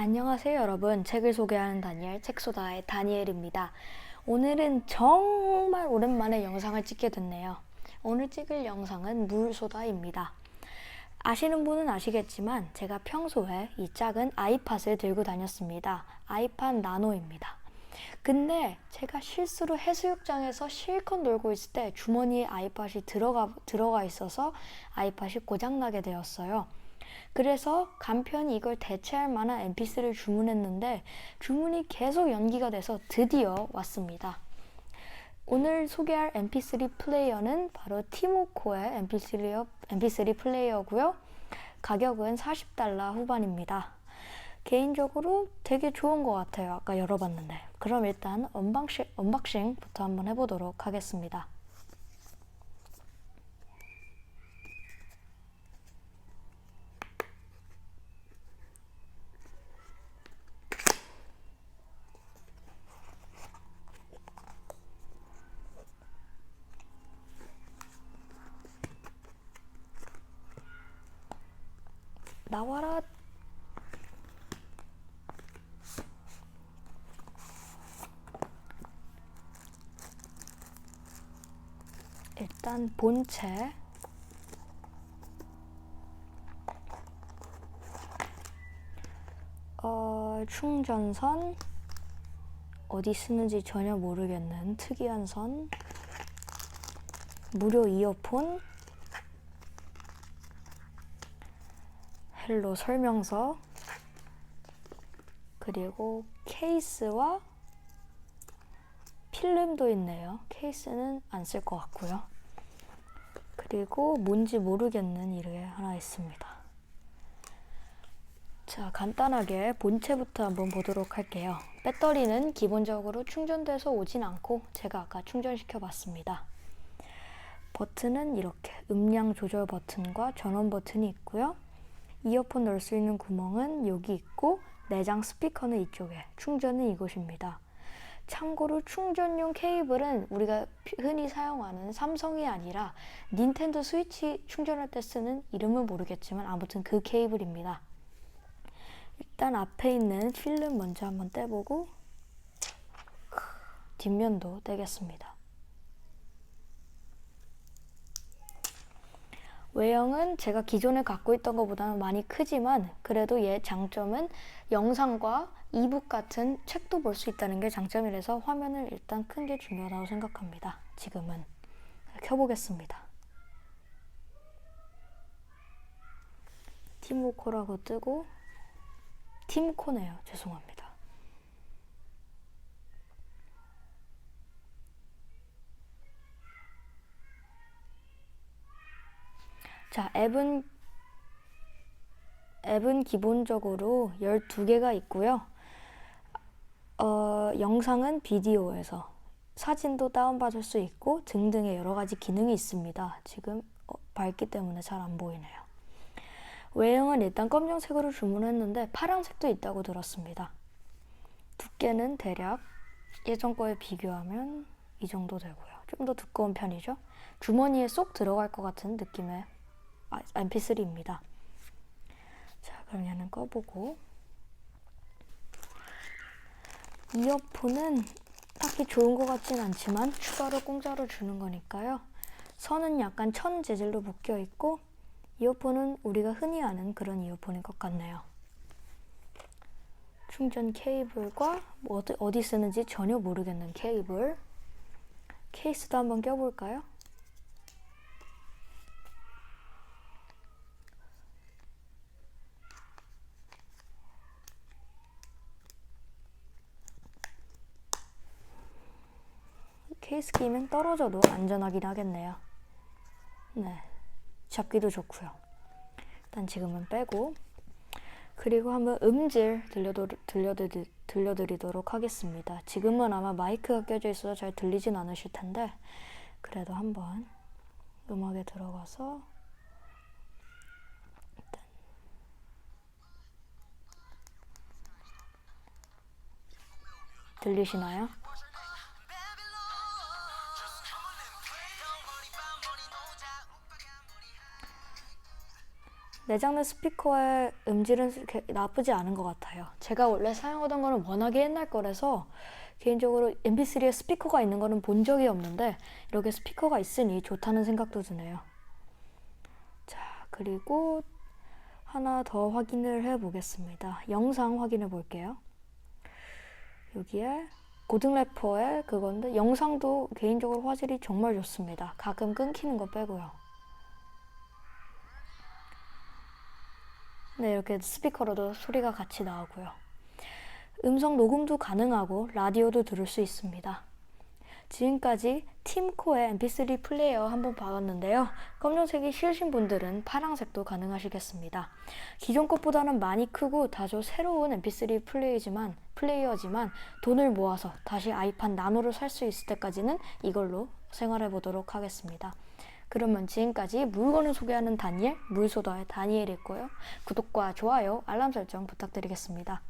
안녕하세요, 여러분. 책을 소개하는 다니엘, 책소다의 다니엘입니다. 오늘은 정말 오랜만에 영상을 찍게 됐네요. 오늘 찍을 영상은 물소다입니다. 아시는 분은 아시겠지만 제가 평소에 이 작은 아이팟을 들고 다녔습니다. 아이팟 나노입니다. 근데 제가 실수로 해수욕장에서 실컷 놀고 있을 때 주머니에 아이팟이 들어가, 들어가 있어서 아이팟이 고장나게 되었어요. 그래서 간편히 이걸 대체할 만한 MP3를 주문했는데 주문이 계속 연기가 돼서 드디어 왔습니다. 오늘 소개할 MP3 플레이어는 바로 티모코의 MP3, MP3 플레이어고요. 가격은 40달러 후반입니다. 개인적으로 되게 좋은 것 같아요. 아까 열어봤는데. 그럼 일단 언박싱, 언박싱부터 한번 해보도록 하겠습니다. 나와라. 일단 본체. 어, 충전선. 어디 쓰는지 전혀 모르겠는 특이한 선. 무료 이어폰. 헬로 설명서. 그리고 케이스와 필름도 있네요. 케이스는 안 쓸 것 같고요. 그리고 뭔지 모르겠는 이게 하나 있습니다. 자, 간단하게 본체부터 한번 보도록 할게요. 배터리는 기본적으로 충전돼서 오진 않고 제가 아까 충전시켜 봤습니다. 버튼은 이렇게 음량 조절 버튼과 전원 버튼이 있고요. 이어폰 넣을 수 있는 구멍은 여기 있고 내장 스피커는 이쪽에, 충전은 이곳입니다. 참고로 충전용 케이블은 우리가 흔히 사용하는 삼성이 아니라 닌텐도 스위치 충전할 때 쓰는 이름은 모르겠지만 아무튼 그 케이블입니다. 일단 앞에 있는 필름 먼저 한번 떼보고 뒷면도 떼겠습니다. 외형은 제가 기존에 갖고 있던 것보다는 많이 크지만 그래도 얘 장점은 영상과 이북 같은 책도 볼 수 있다는 게 장점이라서 화면을 일단 큰 게 중요하다고 생각합니다. 지금은 켜보겠습니다. 티모코라고 뜨고 팀코네요. 죄송합니다. 자, 앱은 앱은 기본적으로 12개가 있고요. 어, 영상은 비디오에서 사진도 다운받을 수 있고 등등의 여러 가지 기능이 있습니다. 지금 어, 밝기 때문에 잘 안 보이네요. 외형은 일단 검정색으로 주문했는데 파란색도 있다고 들었습니다. 두께는 대략 예전 거에 비교하면 이 정도 되고요. 좀 더 두꺼운 편이죠. 주머니에 쏙 들어갈 것 같은 느낌의 mp3입니다. 자, 그럼 얘는 꺼보고 이어폰은 딱히 좋은 것 같진 않지만 추가로 공짜로 주는 거니까요. 선은 약간 천 재질로 묶여 있고 이어폰은 우리가 흔히 아는 그런 이어폰인 것 같네요. 충전 케이블과 뭐 어디, 어디 쓰는지 전혀 모르겠는 케이블 케이스도 한번 껴볼까요? 케이스 끼면 떨어져도 안전하긴 하겠네요. 네. 잡기도 좋고요. 일단 지금은 빼고 그리고 한번 음질 들려도, 들려드리, 들려드리도록 하겠습니다. 지금은 아마 마이크가 껴져 있어서 잘 들리진 않으실 텐데 그래도 한번 음악에 들어가서 들리시나요? 내장된 스피커의 음질은 나쁘지 않은 것 같아요. 제가 원래 사용하던 거는 워낙에 옛날 거라서 개인적으로 MP3에 스피커가 있는 거는 본 적이 없는데 이렇게 스피커가 있으니 좋다는 생각도 드네요. 자, 그리고 하나 더 확인을 해 보겠습니다. 영상 확인해 볼게요. 여기에 고등 래퍼의 그건데 영상도 개인적으로 화질이 정말 좋습니다. 가끔 끊기는 거 빼고요. 네, 이렇게 스피커로도 소리가 같이 나오고요. 음성 녹음도 가능하고 라디오도 들을 수 있습니다. 지금까지 팀코의 mp3 플레이어 한번 봐봤는데요. 검정색이 싫으신 분들은 파란색도 가능하시겠습니다. 기존 것보다는 많이 크고 다소 새로운 mp3 플레이지만 플레이어지만 돈을 모아서 다시 아이팟 나노를 살 수 있을 때까지는 이걸로 생활해 보도록 하겠습니다. 그러면 지금까지 물건을 소개하는 다니엘, 물소다의 다니엘이었고요. 구독과 좋아요, 알람 설정 부탁드리겠습니다.